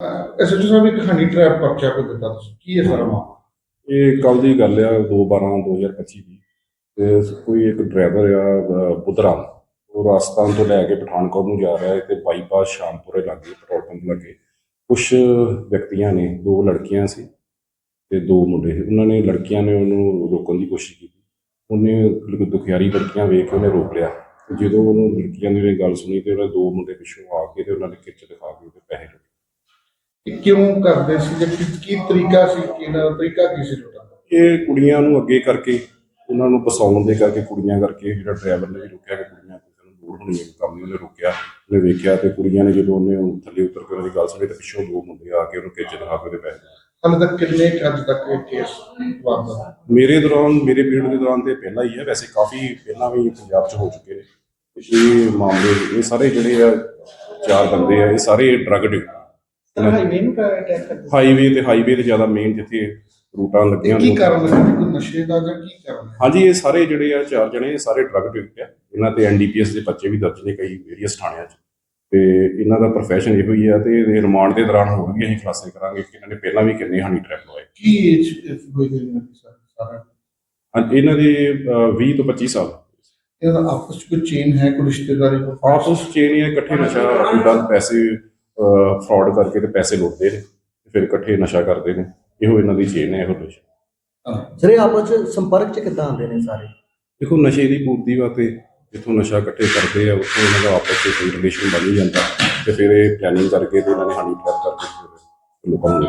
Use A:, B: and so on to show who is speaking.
A: SHO ਸਾਹਿਬ ਇੱਕ honey trap ਪਰਚਾ ਕੋ ਦਿੱਤਾ ਤੁਸੀਂ। ਕੀ ਹੈ ਸਾਰਾ ਮਾਮਲਾ?
B: ਇਹ ਕੱਲ ਦੀ ਗੱਲ ਆ 2/12/2025 ਦੀ ਤੇ ਕੋਈ ਇੱਕ ਡਰਾਈਵਰ ਆ ਅਹ, ਉਹ ਰਾਜਸਥਾਨ ਤੋਂ ਲੈ ਕੇ ਪਠਾਨਕੋਟ ਨੂੰ ਜਾ ਰਿਹਾ ਹੈ ਤੇ ਬਾਈਪਾਸ ਸ਼ਾਮਪੁਰੇ ਲਾਗੇ ਪੈਟਰੋਲ ਪੰਪ ਲਾਗੇ। ਕੁਝ ਵਿਅਕਤੀਆਂ ਨੇ ਦੋ ਲੜਕੀਆਂ ਸੀ ਤੇ ਦੋ ਮੁੰਡੇ ਸੀ। ਉਹਨਾਂ ਨੇ ਲੜਕੀਆਂ ਨੇ ਉਹਨੂੰ ਰੋਕਣ ਦੀ ਕੋਸ਼ਿਸ਼ ਕੀਤੀ। ਉਹਨੇ ਦੁਖਿਆਰੀ ਲੜਕੀਆਂ ਵੇਖ ਕੇ ਉਹਨੇ ਰੋਕ ਲਿਆ। ਜਦੋਂ ਉਹਨੂੰ ਲੜਕੀਆਂ ਦੀ ਗੱਲ ਸੁਣੀ ਤੇ ਉਹਨੇ ਦੋ ਮੁੰਡੇ ਪਿੱਛੋਂ ਆ ਕੇ ਤੇ ਉਹਨਾਂ ਨੇ ਖਿੱਚ ਦਿਖਾ ਕੇ
A: ਇਹ ਕਿਉਂ ਕਰਦੇ ਸੀ ਜਾਂ ਕੀ- ਕੀ ਤਰੀਕਾ ਸੀ ਕਿਹਦਾ ਤਰੀਕਾ ਕੀ ਸੀ ਦਾ
B: ਇਹ ਕੁੜੀਆਂ ਨੂੰ ਅੱਗੇ ਕਰਕੇ ਉਹਨਾਂ ਨੂੰ ਫਸਾਉਣ ਦੇ ਕਰਕੇ ਕੁੜੀਆਂ ਕਰਕੇ ਜਿਹੜਾ ਡਰਾਈਵਰ ਨੇ ਵੀ ਰੋਕਿਆ ਕਿ ਕੁੜੀਆਂ ਕਿਸੇ ਨੂੰ ਲੋੜ ਹੋਣੀ ਹੈ ਕੰਮ ਨਹੀਂ ਉਹਨੇ ਰੋਕਿਆ ਉਹਨੇ ਵੇਖਿਆ ਤੇ ਕੁੜੀਆਂ ਨੇ ਜਦੋਂ ਉਹਨੇ ਉਹ ਥੱਲੇ ਉਤਰ ਕੇ ਉਹਨਾਂ ਦੀ ਗੱਲ ਸੁਣੀ ਤੇ ਪਿੱਛੋਂ ਦੋ ਮੁੰਡੇ ਆ ਕੇ ਉਹਨੂੰ ਖਿੱਚ ਦਿਖਾ ਕੇ ਉਹਦੇ।
A: ਹਾਲੇ ਤੱਕ ਕਿੰਨੇ ਕੁ ਅੱਜ ਤੱਕ ਇਹ ਕੇਸ ਵਾਪਦਾ
B: ਮੇਰੇ ਦੌਰਾਨ ਮੇਰੇ ਪੀਰੀਅਡ ਦੇ ਦੌਰਾਨ ਤੇ ਪਹਿਲਾਂ ਹੀ ਹੈ ਵੈਸੇ ਕਾਫੀ ਪਹਿਲਾਂ ਵੀ ਪੰਜਾਬ 'ਚ ਹੋ ਚੁੱਕੇ ਨੇ। ਇਹ ਮਾਮਲੇ ਇਹ ਸਾਰੇ ਜਿਹੜੇ ਆ ਚਾਰ ਬੰਦੇ ਆ ਇਹ ਸਾਰੇ ਡਰੱਗ ਡੇ
A: ਹਾਈਵੇ ਨੂੰ ਅਟੈਕ ਕਰਦੇ
B: ਹਾਈਵੇ ਤੇ ਹਾਈਵੇ ਤੇ ਜ਼ਿਆਦਾ ਮੇਨ ਜਿੱਥੇ ਰੂਟਾਂ ਲੱਗੀਆਂ
A: ਕੀ ਕਾਰਨ ਹੈ? ਕੋਈ ਨਸ਼ੇ ਦਾ ਜਾਂ ਕੀ ਕਾਰਨ ਹੈ?
B: ਹਾਂਜੀ ਇਹ ਸਾਰੇ ਜਿਹੜੇ ਆ ਚਾਰ ਜਣੇ ਇਹ ਸਾਰੇ ਡਰੱਗ ਅਡਿਕਟ ਆ। ਇਹਨਾਂ ਤੇ ਐਨਡੀਪੀਐਸ ਦੇ ਬੱਚੇ ਵੀ ਦਰਜ ਨੇ ਕਈ ਵੇਰੀਅਸ ਥਾਣਿਆਂ 'ਚ। ਤੇ ਇਹਨਾਂ ਦਾ profession ਇਹੋ ਹੀ ਆ ਤੇ ਇਹਦੇ ਰਿਮਾਂਡ ਦੇ ਦੌਰਾਨ ਹੋਰ ਵੀ ਅਸੀਂ ਖੁਲਾਸੇ ਕਰਾਂਗੇ ਕਿ ਇਹਨਾਂ ਨੇ ਪਹਿਲਾਂ ਵੀ ਕਿੰਨੇ ਹਨੀ ਟ੍ਰੈਪ ਲਵਾਏ।
A: ਕੀ ਏਜ ਹੋਈ ਗਈ ਹੈ ਸਾਰਾ?
B: ਹਾਂਜੀ, ਇਹਨਾਂ ਦੇ ਅਹ, 20 ਤੋਂ 25 ਸਾਲ।
A: ਇਹਦਾ ਆਪਸ ਚ ਕੋਈ ਚੇਨ ਹੈ ਕੋਈ ਰਿਸ਼ਤੇਦਾਰੀ ਕੋਈ
B: ਆਪਸ ਚ ਇਹ ਨਹੀਂ ਹੈ ਇਕੱਠੇ ਨਸ਼ਾ ਉਡਾਂ ਪੈਸੇ ਫਰਾਡ ਕਰਕੇ ਤੇ ਪੈਸੇ ਲੁੱਟਦੇ ਨੇ ਤੇ ਫਿਰ ਇਕੱਠੇ ਨਸ਼ਾ ਕਰਦੇ ਨੇ। ਇਹੋ ਇਹਨਾਂ ਦੀ ਚੇਨ ਹੈ ਇਹੋ ਨਸ਼ਾ।
A: ਹਾਂ।
C: ਸਰ ਇਹ ਆਪਸ ਚ ਸੰਪਰਕ ਚ ਕਿੱਦਾਂ ਆਉਂਦੇ ਨੇ ਸਾਰੇ?
B: ਦੇਖੋ ਨਸ਼ੇ ਦੀ ਪੂਰਤੀ ਵਾਸਤੇ ਜਿੱਥੋਂ ਨਸ਼ਾ ਇਕੱਠੇ ਕਰਦੇ ਆ ਉੱਥੋਂ ਇਹਨਾਂ ਦਾ ਆਪਸ ਵਿੱਚ ਕੋਈ ਰਿਲੇਸ਼ਨ ਬਣ ਹੀ ਜਾਂਦਾ ਤੇ ਫਿਰ ਇਹ ਪਲੈਨਿੰਗ ਕਰਕੇ ਤੇ ਇਹਨਾਂ ਨੇ ਹਨੀ ਟ੍ਰੈਪ ਕਰਕੇ ਲੋਕਾਂ ਨੂੰ